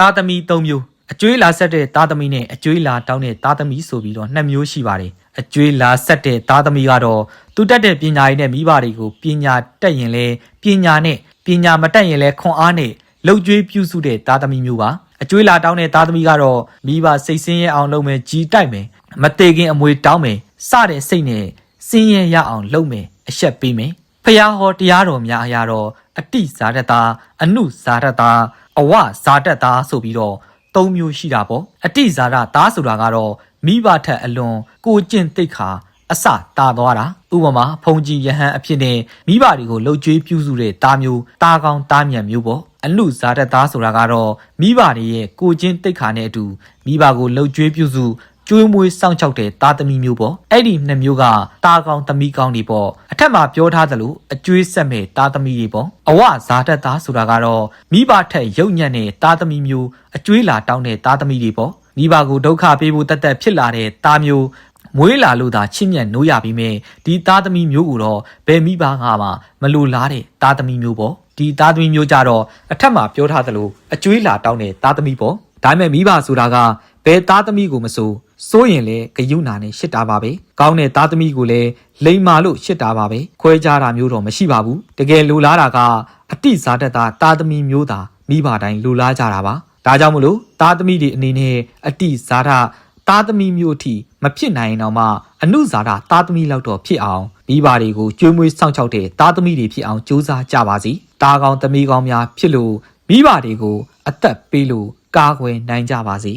သားသမီး၃မျိုးအကျွေးလာဆက်တဲ့သားသမီးနဲ့အကျွေးလာတောင်းတဲ့သားသမီးဆိုပြီးတော့နှစ်မျိုးရှိပါတယ်အကျွေးလာဆက်တဲ့သားသမီးကတော့သူတက်တဲ့ပညာရည်နဲ့မိဘတွေကိုပညာတက်ရင်လဲပညာနဲ့ပညာမတက်ရင်လဲခွန်အားနဲ့လှုပ်ကြွေးပြုစုတဲ့သားသမီးမျိုးပါအကျွေးလာတောင်းတဲ့သားသမီးကတော့မိဘစိတ်ဆင်းရဲအောင်လုပ်မယ်ကြီးတိုက်မယ်မသေးခင်အမွေတောင်းမယ်စတဲ့စိတ်နဲ့ဆင်းရဲရအောင်လုပ်မယ်အရှက်ပေးမယ်ဖះဟောတရားတော်များအရာတော့အတိဇာတတာအနုဇာတတာ အဝဇာတတာဆိုပြီးတော့သုံးမျိုးရှိတာပေါ့အတိဇာတသားဆိုတာကတော့မိဘထက်အလွန်ကိုကျင့်သိက္ခာအစတာသွားတာဥပမာဖုန်ကြီးယဟန်အဖြစ်နဲ့မိဘတွေကိုလှုပ်ကြွေးပြုစုတဲ့တာမျိုးတာကောင်းတာမြတ်မျိုးပေါ့အနုဇာတသားဆိုတာကတော့မိဘတွေရဲ့ကိုကျင့်သိက္ခာနဲ့အတူမိဘကိုလှုပ်ကြွေးပြုစု ကျွေးမွေးစောင့်ချောက်တဲ့သားသမီးမျိုးပေါ့အဲ့ဒီနှစ်မျိုးကသားကောင်းသမီးကောင်းတွေပေါ့အထက်မှာပြောထားသလိုအကျွေးဆက်မဲ့သားသမီးတွေပေါ့အဝဇာတသားဆိုတာကတော့မိဘထက်ရုပ်ညံ့တဲ့သားသမီးမျိုးအကျွေးလာတောင်းတဲ့သားသမီးတွေပေါ့မိဘကိုဒုက္ခပေးဖို့တတ်တတ်ဖြစ်လာတဲ့သားမျိုးမွေးလာလို့သာချစ်မြတ်နိုးရပြီးမြဲဒီသားသမီးမျိုးကိုတော့ဘယ်မိဘကမှမလိုလားတဲ့သားသမီးမျိုးပေါ့ဒီသားသမီးမျိုးကြတော့အထက်မှာပြောထားသလိုအကျွေးလာတောင်းတဲ့သားသမီးပေါ့ဒါပေမဲ့မိဘဆိုတာကဘယ်သားသမီးကိုမဆို စိုးရင်လေဂယုဏနဲ့ရှစ်တာပါပဲကောင်းတဲ့သားသမီးကိုလည်းလိန်မာလို့ရှစ်တာပါပဲခွဲခြားတာမျိုးတော့မရှိပါဘူးတကယ်လိုလားတာကအတိဇာတတာသားသမီးမျိုးသာမိဘတိုင်းလိုလားကြတာပါဒါကြောင့်မလို့သားသမီးတွေအနေနဲ့အတိဇာတသားသမီးမျိုးအထိမဖြစ်နိုင်ရင်တော့မှအနုဇာတသားသမီးလောက်တော့ဖြစ်အောင်မိဘတွေကိုကျွေးမွေးစောင့်ရှောက်တဲ့သားသမီးတွေဖြစ်အောင်ကြိုးစားကြပါစီသားကောင်းသမီးကောင်းများဖြစ်လို့မိဘတွေကိုအသက်ပေးလို့ကာကွယ်နိုင်ကြပါစေ